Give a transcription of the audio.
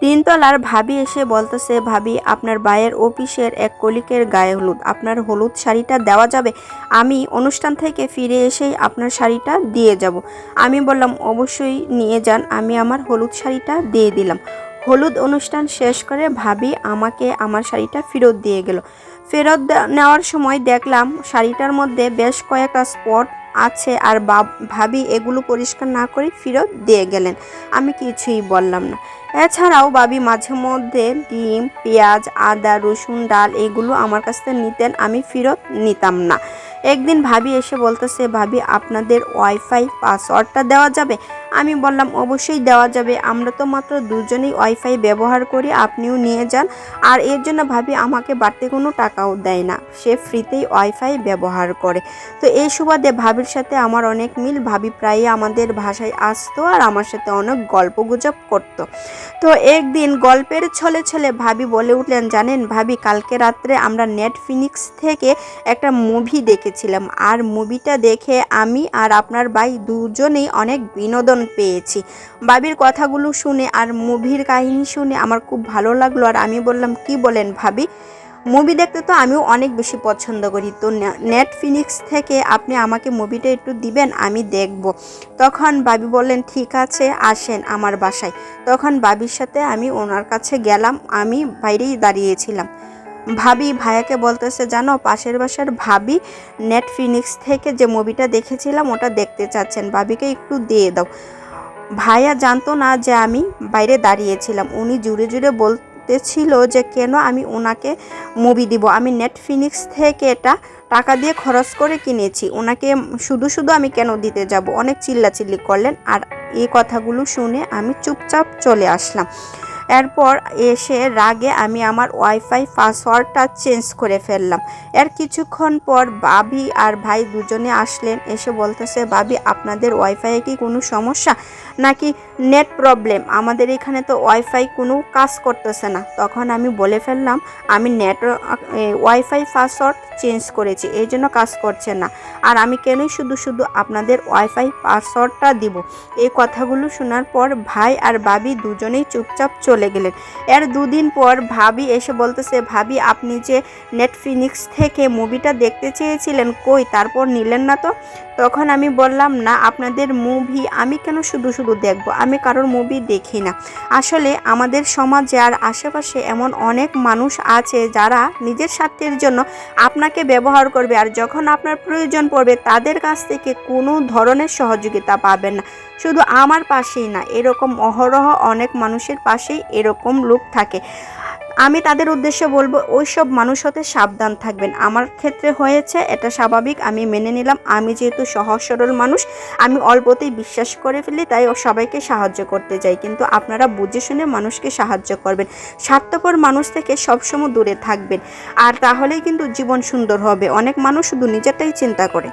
তিনতলার ভাবি এসে বলতেছে, ভাবি, আপনার বায়ের অফিসের এক কলিকের গায়ে হলুদ। আপনার হলুদ শাড়িটা দেওয়া যাবে? আমি অনুষ্ঠান থেকে ফিরে এসেই আপনার শাড়িটা দিয়ে যাব। আমি বললাম, অবশ্যই নিয়ে যান। আমি আমার হলুদ শাড়িটা দিয়ে দিলাম। হলুদ অনুষ্ঠান শেষ করে ভাবি আমাকে আমার শাড়িটা ফেরত দিয়ে গেল। ফেরত নেওয়ার সময় দেখলাম শাড়িটার মধ্যে বেশ কয়েকটা স্পট আছে আর ভাবি এগুলো পরিষ্কার না করে ফেরত দিয়ে গেলেন। আমি কিছুই বললাম না। এছাড়াও বাবি মাঝে মধ্যে ডিম, পেঁয়াজ, আদা, রসুন, ডাল এগুলো আমার কাছ থেকে নিতেন, আমি ফেরত নিতাম না। একদিন ভাবি এসে বলতেছে, ভাবি, আপনাদের ওয়াইফাই পাসওয়ার্ডটা দেওয়া যাবে? আমি বললাম, অবশ্যই দেওয়া যাবে। আমরা তো মাত্র দুজনেই ওয়াইফাই ব্যবহার করি, আপনিও নিয়ে যান। আর এর জন্য ভাবি আমাকে বাড়তি কোনো টাকাও দেয় না। সে ফ্রিতেই ওয়াইফাই ব্যবহার করে। তো এই সুবাদে ভাবির সাথে আমার অনেক মিল। ভাবি প্রায়ই আমাদের ভাষায় আসতো আর আমার সাথে অনেক গল্প গুজব করতো। তো একদিন গল্পের ছলে ছলে ভাবি বলে উঠলেন, জানেন ভাবি, কালকে রাত্রে আমরা নেটফিনিক্স থেকে একটা মুভি দেখেছিলাম। আর মুভিটা দেখে আমি আর আপনার ভাই দুজনেই অনেক বিনোদন পেয়েছি। ভাবির কথাগুলো শুনে আর মুভির কাহিনী শুনে আমার খুব ভালো লাগল আর আমি বললাম, কি বলেন ভাবি? মুভি দেখতে তো আমিও অনেক বেশি পছন্দ করি। তো নেটফিনিক্স থেকে আপনি আমাকে মুভিটা একটু দিবেন, আমি দেখব। তখন বাবি বললেন, ঠিক আছে, আসেন আমার বাসায়। তখন বাবির সাথে আমি ওনার কাছে গেলাম, আমি বাইরেই দাঁড়িয়েছিলাম। ভাবি ভাইয়াকে বলতেছে, জানো, পাশের বাসার ভাবি নেটফিনিক্স থেকে যে মুভিটা দেখেছিলাম, ওটা দেখতে চাচ্ছেন। ভাবিকে একটু দিয়ে দাও। ভাইয়া জানতো না যে আমি বাইরে দাঁড়িয়েছিলাম। উনি জুড়ে জুড়ে বলতেছিল যে, কেন আমি ওনাকে মুভি দিব? আমি নেটফিনিক্স থেকে এটা টাকা দিয়ে খরচ করে কিনেছি। ওনাকে শুধু শুধু আমি কেন দিতে যাব? অনেক চিল্লাচিল্লি করলেন। আর এই কথাগুলো শুনে আমি চুপচাপ চলে আসলাম। এরপর এসে রাগে আমি আমার ওয়াইফাই পাসওয়ার্ডটা চেঞ্জ করে ফেললাম। এর কিছুক্ষণ পর বাবি আর ভাই দুজনে আসলেন, এসে বলতেছে, বাবি, আপনাদের ওয়াইফাইয়ে কি কোনো সমস্যা? নাকি নেট প্রবলেম? আমাদের এখানে তো ওয়াইফাই কোনো কাজ করতেছে না। তখন আমি বলে ফেললাম, আমি নেট ওয়াইফাই পাসওয়ার্ড চেঞ্জ করেছি, এই জন্য কাজ করছে না। আর আমি কেনই শুধু শুধু আপনাদের ওয়াইফাই পাসওয়ার্ডটা দিব? এই কথাগুলো শোনার পর ভাই আর বাবি দুজনেই চুপচাপ চলে গেলেন। এর দুদিন পর ভাবি এসে বলতেছে, ভাবি, আপনি যে নেটফ্লিক্স থেকে মুভিটা দেখতে চেয়েছিলেন, কই? তারপর নিলেন না তো? তখন আমি বললাম, না, আপনাদের মুভি আমি কেন শুধু শুধু দেখব? আমি কারোর মুভি দেখি না। আসলে আমাদের সমাজে আর আশেপাশে এমন অনেক মানুষ আছে যারা নিজের স্বার্থের জন্য আপনাকে ব্যবহার করবে আর যখন আপনার প্রয়োজন পড়বে, তাদের কাছ থেকে কোনো ধরনের সহযোগিতা পাবেন না। শুধু আমার পাশেই না, এরকম অহরহ অনেক মানুষের পাশেই এরকম লোক থাকে। আমি তাদের উদ্দেশ্যে বলব ওই সব মানুষ হতে সাবধান থাকবেন। আমার ক্ষেত্রে হয়েছে, এটা স্বাভাবিক, আমি মেনে নিলাম। আমি যেহেতু সহজ, সরল মানুষ, আমি অল্পতেই বিশ্বাস করে ফেলি, তাই সবাইকে সাহায্য করতে যাই কিন্তু আপনারা বুঝে শুনে মানুষকে সাহায্য করবেন। স্বার্থপর মানুষ থেকে সবসময় দূরে থাকবেন। আর তাহলেই কিন্তু জীবন সুন্দর হবে। অনেক মানুষ শুধু নিজেরটাই চিন্তা করে।